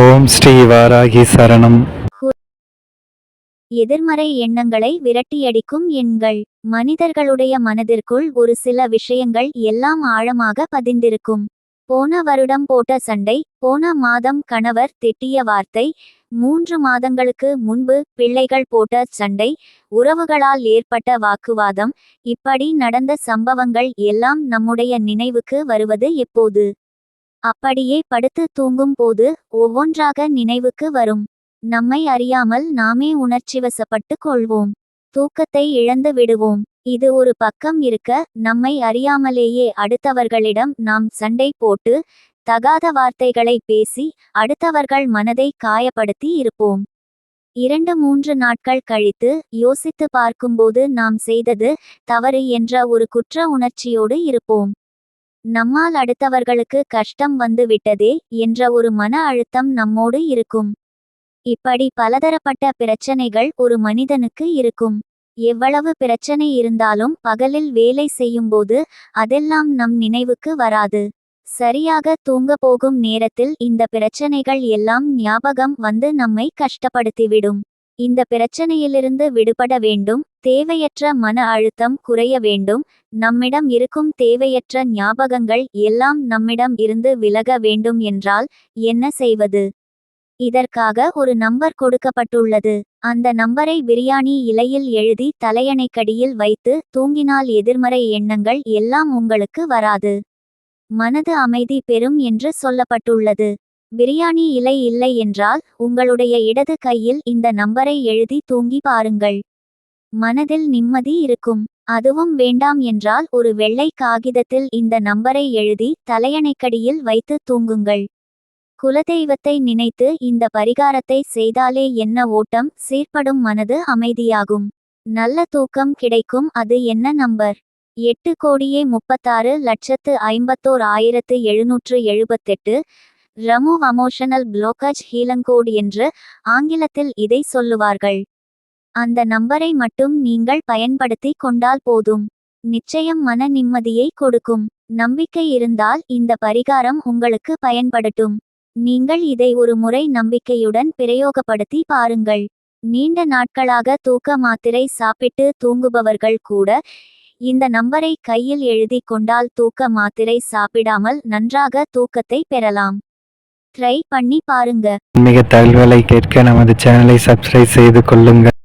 ஓம் ஸ்ரீ வாராகி சரணம். எதிர்மறை எண்ணங்களை விரட்டியடிக்கும் எண்கள். மனிதர்களுடைய மனதிற்குள் ஒரு சில விஷயங்கள் எல்லாம் ஆழமாக பதிந்திருக்கும். போன வருடம் போட்ட சண்டை போன மாதம் கணவர் திட்டிய வார்த்தை மூன்று மாதங்களுக்கு முன்பு பிள்ளைகள் போட்ட சண்டை உறவுகளால் ஏற்பட்ட வாக்குவாதம் இப்படி நடந்த சம்பவங்கள் எல்லாம் நம்முடைய நினைவுக்கு வருவது எப்போது? அப்படியே படுத்து தூங்கும் போது ஒவ்வொன்றாக நினைவுக்கு வரும். நம்மை அறியாமல் நாமே உணர்ச்சிவசப்பட்டு கொள்வோம். தூக்கத்தை இழந்து விடுவோம். இது ஒரு பக்கம் இருக்க நம்மை அறியாமலேயே அடுத்தவர்களிடம் நாம் சண்டை போட்டு தகாத வார்த்தைகளை பேசி அடுத்தவர்கள் மனதை காயப்படுத்தி இருப்போம். இரண்டு மூன்று நாட்கள் கழித்து யோசித்து பார்க்கும்போது நாம் செய்தது தவறு என்ற ஒரு குற்ற உணர்ச்சியோடு இருப்போம். நம்மால் அடுத்தவர்களுக்கு கஷ்டம் வந்து விட்டதே என்ற ஒரு மன அழுத்தம் நம்மோடு இருக்கும். இப்படி பலதரப்பட்ட பிரச்சனைகள் ஒரு மனிதனுக்கு இருக்கும். எவ்வளவு பிரச்சனை இருந்தாலும் பகலில் வேலை செய்யும்போது அதெல்லாம் நம் நினைவுக்கு வராது. சரியாக தூங்க போகும் நேரத்தில் இந்த பிரச்சனைகள் எல்லாம் ஞாபகம் வந்து நம்மை கஷ்டப்படுத்திவிடும். இந்த பிரச்சனையிலிருந்து விடுபட வேண்டும். தேவையற்ற மன அழுத்தம் குறைய வேண்டும். நம்மிடம் இருக்கும் தேவையற்ற ஞாபகங்கள் எல்லாம் நம்மிடம் இருந்து விலக வேண்டும் என்றால் என்ன செய்வது? இதற்காக ஒரு நம்பர் கொடுக்கப்பட்டுள்ளது. அந்த நம்பரை பிரியாணி இலையில் எழுதி தலையணைக்கடியில் வைத்து தூங்கினால் எதிர்மறை எண்ணங்கள் எல்லாம் உங்களுக்கு வராது. மனது அமைதி பெறும் என்று சொல்லப்பட்டுள்ளது. பிரியாணி இலை இல்லை என்றால் உங்களுடைய இடது கையில் இந்த நம்பரை எழுதி தூங்கி பாருங்கள். மனதில் நிம்மதி இருக்கும். அதுவும் வேண்டாம் என்றால் ஒரு வெள்ளை காகிதத்தில் இந்த நம்பரை எழுதி தலையணைக்கடியில் வைத்து தூங்குங்கள். குலதெய்வத்தை நினைத்து இந்த பரிகாரத்தை செய்தாலே என்ன ஓட்டம் சீர்படும் மனது அமைதியாகும். நல்ல தூக்கம் கிடைக்கும் அது என்ன நம்பர்? எட்டு கோடியே முப்பத்தாறு லட்சத்து ஐம்பத்தோர் ஆயிரத்து எழுநூற்று எழுபத்தெட்டு. ரமு அமோஷனல் பிளோக்கேஜ் ஹீலங்கோடு என்று ஆங்கிலத்தில் இதை சொல்லுவார்கள். அந்த நம்பரை மட்டும் நீங்கள் பயன்படுத்தி கொண்டால் போதும். நிச்சயம் மன நிம்மதியை கொடுக்கும். நம்பிக்கை இருந்தால் இந்த பரிகாரம் உங்களுக்கு பயன்படட்டும். நீங்கள் இதை ஒரு முறை நம்பிக்கையுடன் பிரயோகப்படுத்தி பாருங்கள். நீண்ட நாட்களாக தூக்க மாத்திரை சாப்பிட்டு தூங்குபவர்கள் கூட இந்த நம்பரை கையில் எழுதி கொண்டால் தூக்க மாத்திரை சாப்பிடாமல் நன்றாக தூக்கத்தை பெறலாம். ட்ரை பண்ணி பாருங்க. மிக தகவலை கேட்க நமது சேனலை சப்ஸ்கிரைப் செய்து கொள்ளுங்கள்.